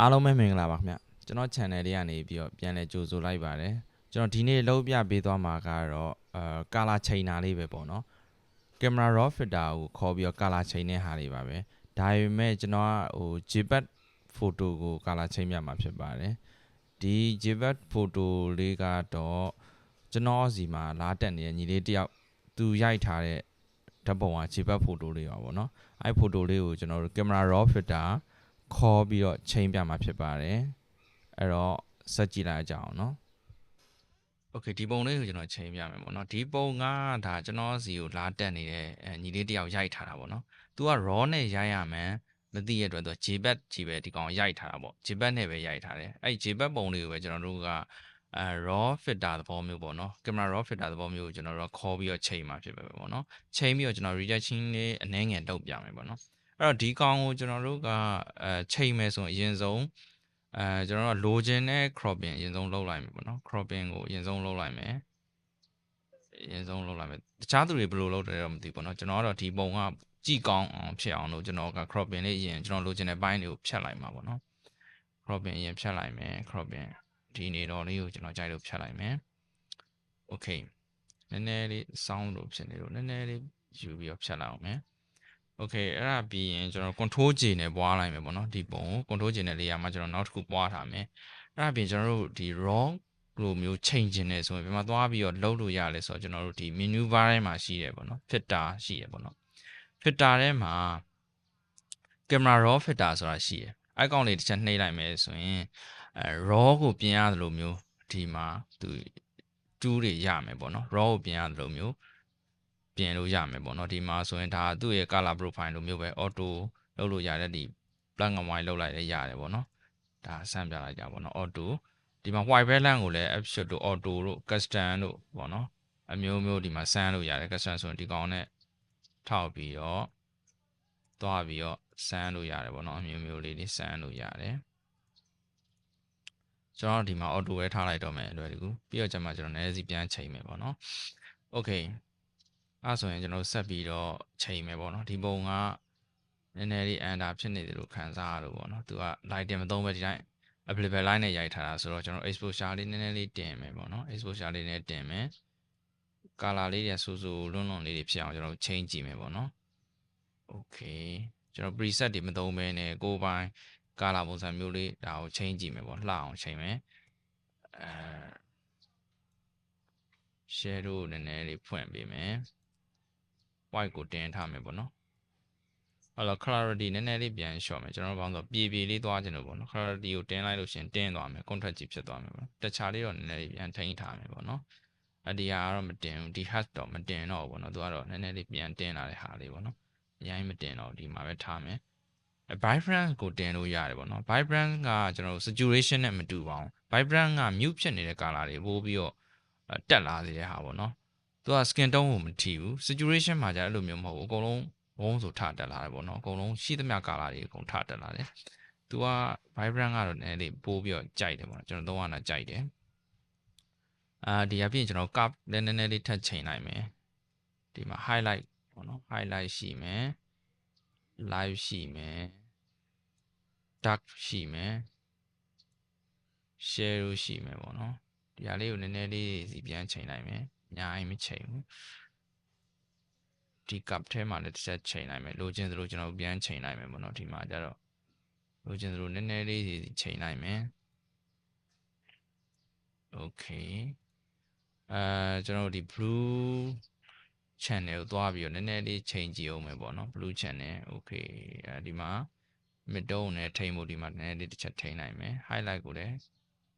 အားလုံးပဲမင်္ဂလာပါခင်ဗျကျွန်တော် channel လေးကနေပြီးတော့ပြန်လဲကြိုဆိုလိုက်ပါတယ်ကျွန်တော်ဒီနေ့လုံးပြပေးသွားမှာကတော့အာကာလာချိန်နာလေးပဲပေါ့နော်ကင်မရာ raw filter ကိုခေါ်ပြီးတော့ကာလာချိန်တဲ့ဟာလေးပါပဲဒါပေမဲ့ကျွန်တော်ကဟို JPEG photo ကိုကာလာချိန်ပြမှာဖြစ်ပါတယ်ဒီ JPEG photo လေးကတော့ကျွန်တော်စီမှာလာတက်နေတဲ့ညီလေးတယောက်သူရိုက်ထားတဲ့ဓာတ်ပုံက JPEG photo လေးပါပေါ့နော်အဲ့ photo လေးကိုကျွန်တော်တို့ကင်မရာ raw filter ခေါ်ပြီးတော့ချိန်ပြမှာဖြစ်ပါတယ်အဲ့တော့စက်ကြည့်လိုက်ကြအောင်နော်โอเคဒီပုံလေးကိုကျွန်တော်ချိန်ပြမယ်ပေါ့နော်ဒီပုံကဒါကျွန်တော်စီကိုလာတက်နေတဲ့အဲညီလေးတယောက်ရိုက်ထားတာပေါ့နော်။ तू က raw နဲ့ရိုက်ရမယ်မသိရတဲ့အတွက် तू JPEG ကြီးပဲဒီကောင်ရိုက်ထားတာပေါ့ JPEG နဲ့ပဲရိုက်ထားတယ်။အဲ့ JPEG ပုံလေးကိုပဲကျွန်တော်တို့ကအဲ raw filter သဘောမျိုးပေါ့နော်ကင်မရာ raw filter သဘောမျိုးကိုကျွန်တော်တို့ခေါ်ပြီးတော့ချိန်မှာဖြစ်ပဲပေါ့နော်ချိန်ပြီးတော့ကျွန်တော် rejection လေးအနည်းငယ်တုတ်ပြမယ်ပေါ့နော်အဲ့ တော့ဒီကောင်ကိုကျွန်တော်တို့ကအဲချိန်မယ်ဆိုရင်အရင်ဆုံးအဲကျွန်တော်တို့လိုချင်တဲ့ cropping အရင်ဆုံးလုပ်လိုက်မယ်ပေါ့နော် cropping ကိုအရင်ဆုံးလုပ်လိုက်မယ်အရင်ဆုံးလုပ်လိုက်မယ်တခြားသူတွေဘယ်လိုလုပ်တယ်တော့မသိဘူးပေါ့နော်ကျွန်တော်ကတော့ဒီပုံကကြည့်ကောင်းအောင်ဖြစ်အောင်လို့ကျွန်တော်က cropping လေးအရင်ကျွန်တော်လိုချင်တဲ့ဘိုင်းတွေကိုဖြတ်လိုက်မှာပေါ့နော် cropping အရင်ဖြတ်လိုက်မယ် cropping ဒီနေတော်လေးကိုကျွန်တော်ကြိုက်လို့ဖြတ်လိုက်မယ် okay နည်းနည်းလေး sound လို့ဖြစ်နေလို့နည်းနည်းလေးယူပြီးတော့ဖြတ်လိုက်အောင်မယ် okay အဲ့ဒါပြီးရင်ကျွန်တော် control J နဲ့ပွားလိုက်မယ်ပေါ့နော်ဒီပုံကို control J နဲ့လေးရမှာကျွန်တော်နောက်တစ်ခုပွားထားမယ်အဲ့ဒါပြီးကျွန်တော်တို့ဒီ raw လိုမျိုးချိန်ကျင်နေဆိုရင်ဒီမှာသွားပြီးတော့လုံးလို့ရလဲဆိုတော့ကျွန်တော်တို့ဒီ menu bar ထဲမှာရှိတယ်ပေါ့နော် filter ရှိတယ်ပေါ့နော် filter ထဲမှာ camera raw filter ဆိုတာရှိတယ်အဲ့ကောင်လေးတစ်ချက်နှိပ်လိုက်မယ်ဆိုရင်အဲ raw ကိုပြင်ရတယ်လို့မျိုးဒီမှာသူတူးတွေရမယ်ပေါ့နော် raw ကိုပြင်ရတယ်လို့မျိုး ပြင်လို့ရမယ်ပေါ့နော်ဒီမှာဆိုရင်ဒါသူ့ရဲ့ color profile လိုမျိုးပဲ auto လုပ်လို့ရတဲ့ဒီ black and white လုပ်လိုက်လည်းရတယ်ပေါ့နော်ဒါဆန့်ပြလိုက်ကြပေါ့နော် auto ဒီမှာ white balance ကိုလည်း option တို့ auto တို့ custom တို့ပေါ့နော်အမျိုးမျိုးဒီမှာဆန်းလို့ရတယ် custom ဆိုရင်ဒီကောင်နဲ့ထောက်ပြီးတော့သွားပြီးတော့ဆန်းလို့ရတယ်ပေါ့နော်အမျိုးမျိုးလေးတွေဆန်းလို့ရတယ်ကျွန်တော်ဒီမှာ auto ပဲထားလိုက်တော့မယ်အလွယ်တကူပြီးတော့ကျမှကျွန်တော်နည်းနည်းစီပြန်ချိန်မယ်ပေါ့နော် okay အဲ့ဆိုရင်ကျွန်တော်ဆက်ပြီးတော့ချိန်မယ်ပေါ့နော်ဒီပုံကနည်းနည်းလေး under ဖြစ်နေတယ်လို့ခံစားရလို့ပေါ့နော်သူက light တင်မသုံးပဲဒီတိုင်း available line နဲ့ရိုက်ထားတာဆိုတော့ကျွန်တော် exposure လေးနည်းနည်းလေးတင်မယ်ပေါ့နော် exposure လေးနဲ့တင်မယ် color လေးတွေဆူဆူလွန်းလွန်းလေးတွေဖြစ်အောင်ကျွန်တော်ချိန်ကြည့်မယ်ပေါ့နော် okay ကျွန်တော် preset တွေမသုံးဘဲနဲ့ကိုယ်ပိုင် color ပုံစံမျိုးလေးဒါကိုချိန်ကြည့်မယ်ပေါ့လှအောင်ချိန်မယ်အဲ shadow နည်းနည်းလေးဖွင့်ပေးမယ် white ကိုတင်ထားမယ်ပေါ့နော်အဲ့တော့ clarity နည်းနည်းလေးပြန်လျှော့မယ်ကျွန်တော်တို့ဘာလို့ဆိုပြေပြေလေးသွားခြင်းလို့ပေါ့နော် clarity ကိုတင်လိုက်လို့ရှင်တင်းသွားမယ် contrast ကြီးဖြစ်သွားမယ်ပေါ့နော်တခြားလေးတော့နည်းနည်းလေးပြန်ထိန်းထားမယ်ပေါ့နော်အဒီဟာကတော့မတင်ဘူးဒီ hash တော့မတင်တော့ဘူးပေါ့နော်သူကတော့နည်းနည်းလေးပြန်တင်လာတဲ့ဟာလေးပေါ့နော်အရင်မတင်တော့ဒီမှာပဲထားမယ် vibrant ကိုတင်လို့ရတယ်ပေါ့နော် vibrant ကကျွန်တော်တို့ saturation နဲ့မတူပါဘူး vibrant က mute ဖြစ်နေတဲ့ color တွေပို့ပြီးတော့တက်လာစေတဲ့ဟာပေါ့နော် သူက skin tone ကိုမထီဘူး saturation မှာじゃအဲ့လိုမျိုးမဟုတ်ဘူးအကုန်လုံးဘုံဆိုထတက်လာတယ်ပေါ့နော်အကုန်လုံးရှိသမျှ color တွေအကုန်ထတက်လာတယ်သူက vibrant ကတော့နည်းနည်းပို့ပြီးတော့ကြိုက်တယ်ပေါ့နော်ကျွန်တော်သုံးရတာကြိုက်တယ်အာဒီအပြင်ကျွန်တော် curve လည်းနည်းနည်းလေးထပ်ချိန်လိုက်မယ်ဒီမှာ highlight ပေါ့နော် highlight ရှိမယ် live ရှိမယ် dark ရှိမယ် share ရှိမယ်ပေါ့နော်ဒီဟာလေးကိုနည်းနည်းလေးစီပြန်ချိန်လိုက်မယ် အများကြီးမချိန်ဘူးဒီ cup ထဲမှာလည်းတစ်ချက်ချိန်လိုက်မယ်လိုချင်သလိုကျွန်တော်ပြန်ချိန်လိုက်မယ်ပေါ့နော်ဒီမှာကျတော့လိုချင်သလိုနည်းနည်းလေးစီချိန်လိုက်မယ် okay အဲကျွန်တော်ဒီ blue channel ကိုသွားပြီးတော့နည်းနည်းလေးချိန်ကြည့်အောင်မယ်ပေါ့နော် blue channel okay အဲဒီမှာ middle နဲ့ထိမ့်ဖို့ဒီမှာနည်းနည်းလေးတစ်ချက်ထိမ့်လိုက်မယ် highlight ကိုလည်း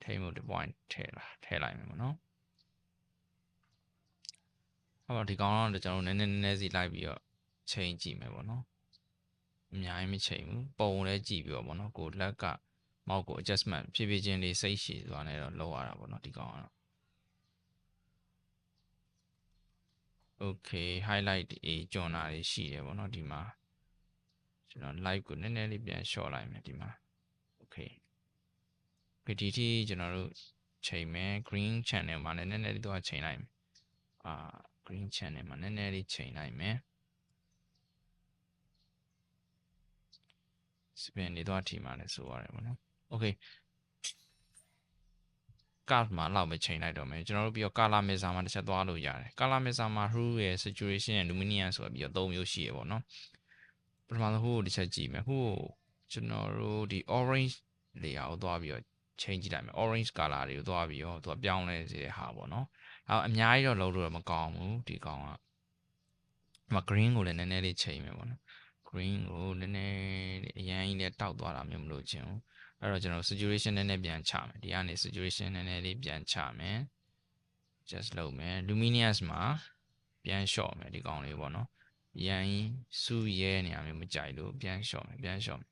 ထိမ့်ဖို့ဒီ point ထည့်လာထည့်လိုက်မယ်ပေါ့နော် အဲ့တော့ဒီကောင်တော့ကျွန်တော်နည်းနည်းနည်းနည်းစီလိုက်ပြီးတော့ချိန်ကြည့်မယ်ပေါ့နော်အများကြီးမချိန်ဘူးပုံလည်းကြည့်ပြီးတော့ပေါ့နော်ကိုလက်ကမောက်ကို adjustment ဖြည်းဖြည်းချင်းလေးစိတ်ရှည်သွားနေတော့လောက်ရတာပေါ့နော်ဒီကောင်ကတော့ okay highlight အေးကြော်နာတွေရှိတယ်ပေါ့နော်ဒီမှာကျွန်တော် live ကိုနည်းနည်းလေးပြန် short လိုက်မယ်ဒီမှာ okay okay ဒီထိကျွန်တော်တို့ချိန်မယ် green channel မှာလည်းနည်းနည်းလေးတော့ချိန်လိုက်မယ်အာ green channel မှာနည်းနည်းလေးချိန်လိုက်မယ် spin တွေတော့ထိမှာလည်းဆိုရတယ်ပေါ့နော် okay ကားမှာလောက်ပဲချိန်လိုက်တော့မယ်ကျွန်တော်တို့ပြီးတော့ကာလာမီဇာမှာတစ်ချက်သွားလို့ရတယ်ကာလာမီဇာမှာ hue ရဲ့ saturation ရဲ့ luminance ဆိုပြီးတော့၃မျိုးရှိရပေါ့နော်ပထမဆုံးဟိုတစ်ချက်ကြည့်မယ်ဟိုကျွန်တော်တို့ဒီ orange layer ကိုသွားပြီးတော့ ချိန်ကြည့်လိုက်မယ် orange color တွေကိုသွားပြီးတော့သူကပြောင်းလဲစေတဲ့ဟာပေါ့နော်အဲအများကြီးတော့လုံးလို့တော့မကောင်းဘူးဒီကောင်ကဒီမှာ green ကိုလည်းနည်းနည်းလေးချိန်မယ်ပေါ့နော် green ကိုနည်းနည်းလေးအရင်ကြီးလည်းတောက်သွားတာမျိုးမလို့ချင်ဘူးအဲ့တော့ကျွန်တော် saturation နည်းနည်းပြန်ချမယ်ဒီကနေ saturation နည်းနည်းလေးပြန်ချမယ် just လုပ်မယ် luminous မှာပြန် short မယ်ဒီကောင်လေးပေါ့နော်ရန်စူရဲနေရာမျိုးမကြိုက်လို့ပြန် short မယ်ပြန် short မယ်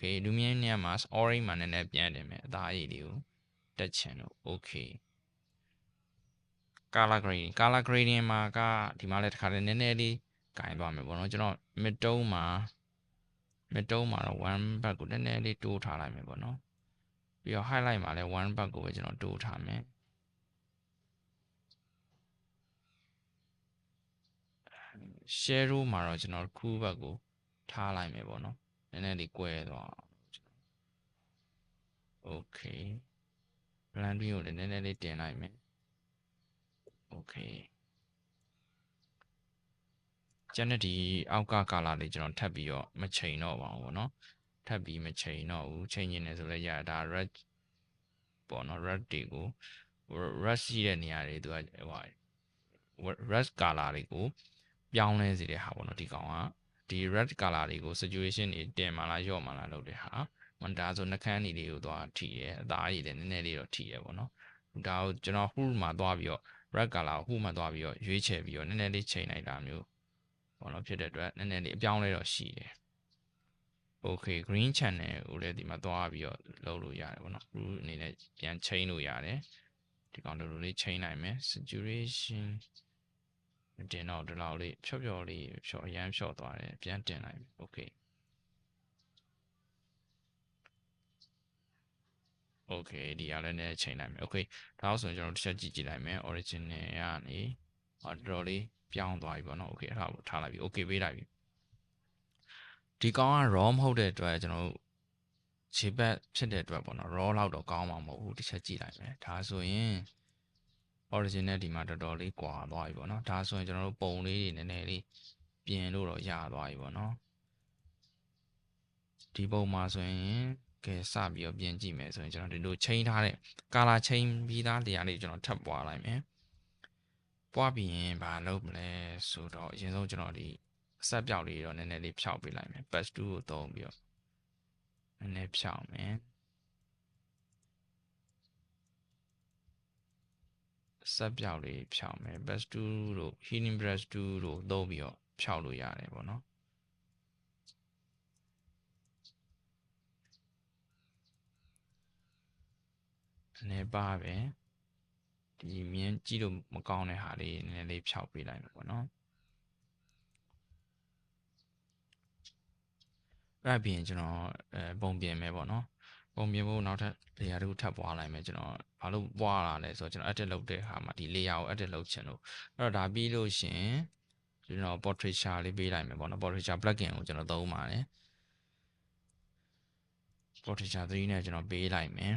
okay luminous မှာ orange မှာနည်းနည်းပြန်တယ်မယ်အသားအရည်လေးကိုတက်ချင်လို့ okay color grading color grading မှာကဒီမှာလည်းတစ်ခါတည်းနည်းနည်းလေးကင်သွားမယ်ပေါ့နော်ကျွန်တော် mid tone မှာ mid tone မှာတော့ one back ကိုနည်းနည်းလေးတိုးထားလိုက်မယ်ပေါ့နော်ပြီးတော့ highlight မှာလည်း one back ကိုပဲကျွန်တော်တိုးထားမယ် shadow မှာတော့ကျွန်တော် cool back ကိုထားလိုက်မယ်ပေါ့နော် နည်းနည်းလေးကွဲသွားအောင် okay blending ကိုလည်းနည်းနည်းလေးတင်လိုက်မယ် okay ကျန်တဲ့ဒီအောက်ကကာလာလေးကျွန်တော်ထပ်ပြီးတော့မချိန်တော့ပါဘူးပေါ့နော်ထပ်ပြီးမချိန်တော့ဘူးချိန်နေတယ်ဆိုလည်းရဒါ red ပေါ့နော် red တွေကို red ရှိတဲ့နေရာတွေသူကဟို red color တွေကိုပြောင်းလဲစေတဲ့ဟာပေါ့နော်ဒီကောင်က ဒီ red color တွေကို saturation တွေတင်မှလားရော့မှလားလုပ်တဲ့ဟာမန်ဒါဆိုနှကန်းနေလေးကိုသွားထိရဲအသားရည်လည်းနည်းနည်းလေးတော့ထိရဲပေါ့နော်ဒါကိုကျွန်တော် hull မှာသွားပြီးတော့ red color ကို hull မှာသွားပြီးတော့ရွေးချယ်ပြီးတော့နည်းနည်းလေးချိန်လိုက်တာမျိုးပေါ့နော်ဖြစ်တဲ့အတွက်နည်းနည်းလေးအပြောင်းလဲတော့ရှိတယ် okay green channel ကိုလည်းဒီမှာသွားပြီးတော့လုပ်လို့ရတယ်ပေါ့နော် rule အနေနဲ့ပြန်ချိန်လို့ရတယ်ဒီကောင်လိုလိုလေးချိန်နိုင်မယ် saturation တင်တော့ဒီလောက်လေးဖြော့ဖြော့လေးဖြော့အရန်ဖြော့သွားတယ်ပြန်တင်လိုက်မယ် okay okay ဒီရလည်းနဲ့ချိန်လိုက်မယ် okay ဒါဆိုရင်ကျွန်တော်တစ်ချက်ကြည့်ကြည့်လိုက်မယ် original ကနေအော်တော်တော်လေးပြောင်းသွားပြီပေါ့နော် okay အဲ့ဒါကိုထားလိုက်ပြီ okay ပေးလိုက်ပြီဒီကောင်က raw မဟုတ်တဲ့အတွက်ကျွန်တော်တို့ခြေပတ်ဖြစ်တဲ့အတွက်ပေါ့နော် raw လောက်တော့ကောင်းမှာမဟုတ်ဘူးတစ်ချက်ကြည့်လိုက်မယ်ဒါဆိုရင် original ဒီမှာတော်တော်လေးကွာသွားပြီပေါ့နော်ဒါဆိုရင်ကျွန်တော်တို့ပုံလေးတွေနည်းနည်းလေးပြင်လို့တော့ရသွားပြီပေါ့နော်ဒီပုံမှာဆိုရင်ကဲစပြီးတော့ပြင်ကြည့်မယ်ဆိုရင်ကျွန်တော်ဒီလိုချိန်ထားတဲ့ color ချိန်ပြီးသားတရားလေးကျွန်တော်ထပ်ပွားလိုက်မယ်ပွားပြီးရင်ဘာလုပ်မလဲဆိုတော့အရင်ဆုံးကျွန်တော်ဒီအဆက်ပြောက်လေးတော့နည်းနည်းလေးဖြောက်ပေးလိုက်မယ် patch 2ကိုသုံးပြီးတော့နည်းနည်းဖြောက်မယ် ဆက်ပြောက်လေးဖြောက်မယ် patch 2တို့ healing brush 2တို့သုံးပြီးတော့ဖြောက်လို့ရတယ်ပေါ့နော်အနေပါပဲဒီမြင်ကြည့်လို့မကောင်းတဲ့ဟာလေးနည်းနည်းလေးဖြောက်ပေးလိုက်မယ်ပေါ့နော်အဲ့ပြင်ကျွန်တော်အဲပုံပြင်မယ်ပေါ့နော် ပုံပြင်ဖို့နောက်ထပ် layer တစ်ခုထပ်ပွားလိုက်မယ်ကျွန်တော်ဘာလို့ပွားလာလဲဆိုတော့ကျွန်တော် edit လုပ်တဲ့အခါမှာဒီ layer ကို edit လုပ်ချင်လို့အဲ့တော့ဒါပြီးလို့ရှင်ကျွန်တော် portraiture လေးပေးလိုက်မယ်ပေါ့နော် portraiture plugin ကိုကျွန်တော်သုံးပါတယ် portraiture 3နဲ့ကျွန်တော်ပေးလိုက်မယ်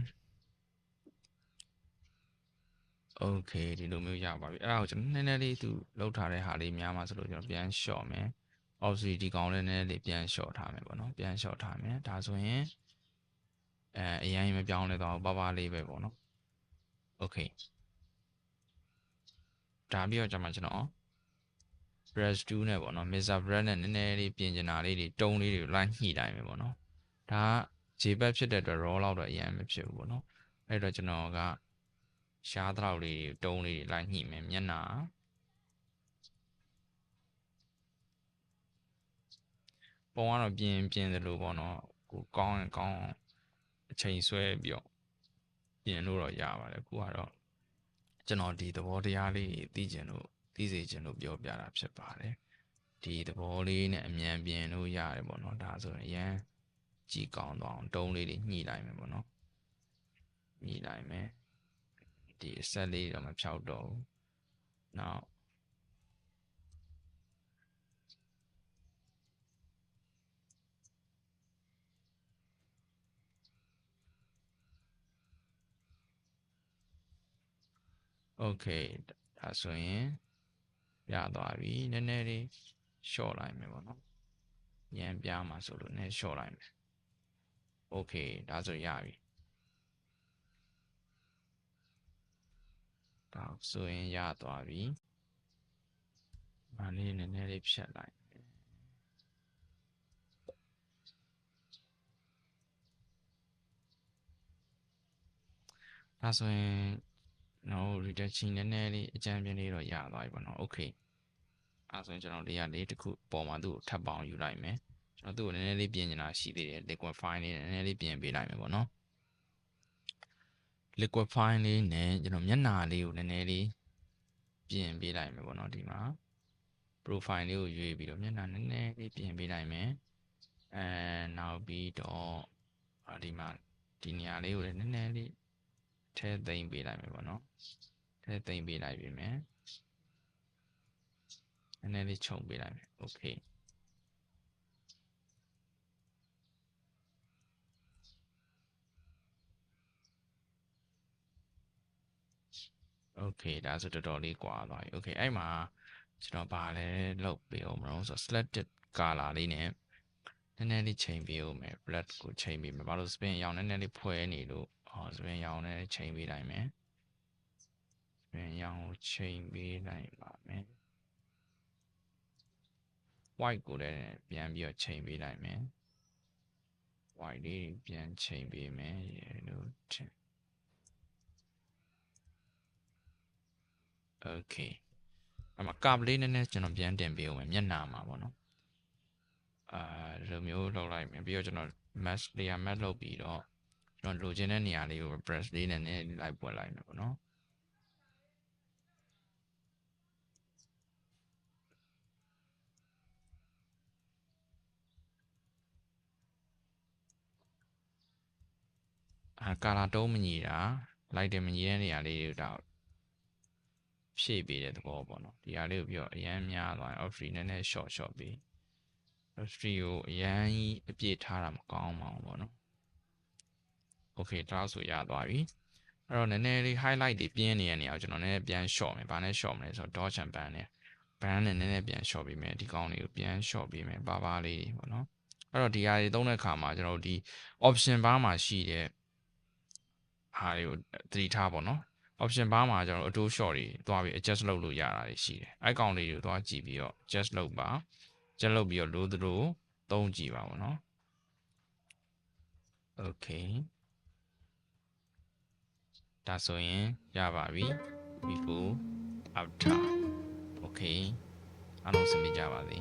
okay ဒီလိုမျိုးရပါပြီအဲ့ဒါကိုကျွန်တော်နည်းနည်းလေးသူလောက်ထားတဲ့ဟာလေးများမှဆိုလို့ကျွန်တော်ပြန် short မယ် obviously ဒီကောင်လေးနည်းနည်းလေးပြန် short ထားမယ်ပေါ့နော်ပြန် short ထားမယ်ဒါဆိုရင် အဲအရင်မပြောင်းလဲတော့ပါပါလေးပဲပေါ့နော် okay ဒါပြီးတော့ကျွန်တော်ကျွန်တော် brush 2နဲ့ပေါ့နော် mixer brush နဲ့နည်းနည်းလေးပြင်ကျင်တာလေးတွေတုံးလေးတွေလိုက်ညှိတိုင်းပဲပေါ့နော်ဒါက JPEG ဖြစ်တဲ့အတွက် raw လောက်တော့အရင်မဖြစ်ဘူးပေါ့နော်အဲ့တော့ကျွန်တော်ကရှားတော့လေးတွေတုံးလေးတွေလိုက်ညှိမယ်မျက်နှာပုံကတော့ပြင်ပြင်တယ်လို့ပေါ့နော်ကိုကောင်းရင်ကောင်းအ ချိန်ဆွဲပြီးတော့ပြင်လို့တော့ရပါတယ်အခုကတော့ကျွန်တော်ဒီသဘောတရားလေးသိကျင်လို့သိစေချင်လို့ပြောပြတာဖြစ်ပါတယ်ဒီသဘောလေးနဲ့အမြန်ပြင်လို့ရတယ်ပေါ့နော်ဒါဆိုရင်အရန်ကြည်ကောင်းသွားအောင်တုံးလေးတွေညှိလိုက်မယ်ပေါ့နော်ညှိလိုက်မယ်ဒီအဆက်လေးတော့မဖြောက်တော့ဘူးနောက် okay ဒါဆိုရင်ရသွားပြီနည်းနည်းလေး short လိုက်မယ်ပေါ့နော်ညံပြားမှာဆိုလို့နည်း short လိုက်မယ် okay ဒါဆိုရပြီဒါဆိုရင်ရသွားပြီမလေးနည်းနည်းလေးဖြတ်လိုက်မယ်ဒါဆိုရင် no reduction နည်းနည်းလေးအကြံပြင်းလေးတော့ရသွားပြီပေါ့နော် okay အဲဆိုရင်ကျွန်တော်တရားလေးတစ်ခုပေါ်မှာသူ့ကိုထပ်ပေါင်းယူလိုက်မယ်ကျွန်တော်သူ့ကိုနည်းနည်းလေးပြင်နေတာရှိသေးတယ် liquify လေးနည်းနည်းလေးပြင်ပေးလိုက်မယ်ပေါ့နော် liquify လေးနဲ့ကျွန်တော်မျက်နှာလေးကိုနည်းနည်းလေးပြင်ပေးလိုက်မယ်ပေါ့နော်ဒီမှာ profile လေးကိုရွေးပြီးတော့မျက်နှာနည်းနည်းလေးပြင်ပေးလိုက်မယ်အဲနောက်ပြီးတော့အာဒီမှာဒီနေရာလေးကိုလည်းနည်းနည်းလေး ထဲသိမ့်ပေးလိုက်မယ်ပေါ့နော်ထဲသိမ့်ပေးလိုက်ပြီမယ်နည်းနည်းလေးခြုံပေးလိုက်မယ် okay okay ဒါဆိုတော်တော်လေးကွာသွားပြီ okay အဲ့မှာကျွန်တော်ဗာလဲလောက်ပေးအောင်မလို့ဆိုတော့ selected color လေးနဲ့နည်းနည်းလေးချိန်ပေးအောင်မယ် black ကိုချိန်ပေးမယ်ဘာလို့ spin ရောင်နည်းနည်းလေးဖွဲနေလို့ ဟော spin ရောင်နည်းနည်းချိန်ပေးလိုက်မယ် spin ရောင်ကိုချိန်ပေးလိုက်ပါမယ် white ကိုလည်းပြန်ပြီးတော့ချိန်ပေးလိုက်မယ် white လေးပြန်ချိန်ပေးမယ်ရေလို့ထင် okay အမကပ်လေးနည်းနည်းကျွန်တော်ပြန်တင်ပေးအောင်မယ်မျက်နှာမှာပေါ့နော်အာဒီလိုမျိုးလောက်လိုက်မယ်ပြီးတော့ကျွန်တော် mask layer mask လုပ်ပြီးတော့ ကျွန်တော်လိုချင်တဲ့နေရာလေးကို brush လေးနဲ့နည်းနည်းလိုက်ပွက်လိုက်မယ်ပေါ့နော်အာကာလာတုံးမညီတာလိုက်တယ်မညီတဲ့နေရာလေးတွေတော့ဖြည့်ပေးတဲ့သဘောပေါ့နော်ဒီဟာလေးကိုပြီးတော့အရန်များသွားရင် off free နည်းနည်း short short ပြီး off free ကိုအရန်ကြီးအပြည့်ထားတာမကောင်းပါဘူးပေါ့နော် okay ဒါဆိုရသွားပြီအဲ့တော့နည်းနည်းလေး highlight တွေပြင်းနေတဲ့နေရာကိုကျွန်တော်နည်းနည်းပြန် short မယ်ဘာနဲ့ short မလဲဆိုတော့ dodge and ban နဲ့ ban နဲ့နည်းနည်းပြန် short ပေးမယ်ဒီကောင်းလေးကိုပြန် short ပေးမယ်ပါပါလေးတွေပေါ့နော်အဲ့တော့ဒီဟာတွေသုံးတဲ့အခါမှာကျွန်တော်တို့ဒီ option bar မှာရှိတဲ့ဟာတွေကိုသတိထားပေါ့နော် option bar မှာကျွန်တော်တို့အတိုး short တွေသွားပြီး adjust လုပ်လို့ရတာတွေရှိတယ်အဲ့ကောင်လေးတွေကိုသွားကြည့်ပြီးတော့ adjust လုပ်ပါ adjust လုပ်ပြီးတော့လိုသလိုသုံးကြည့်ပါပေါ့နော် okay ဒါဆိုရင်ရပါပြီ before after okay အားလုံးစင်ပြကြပါစေ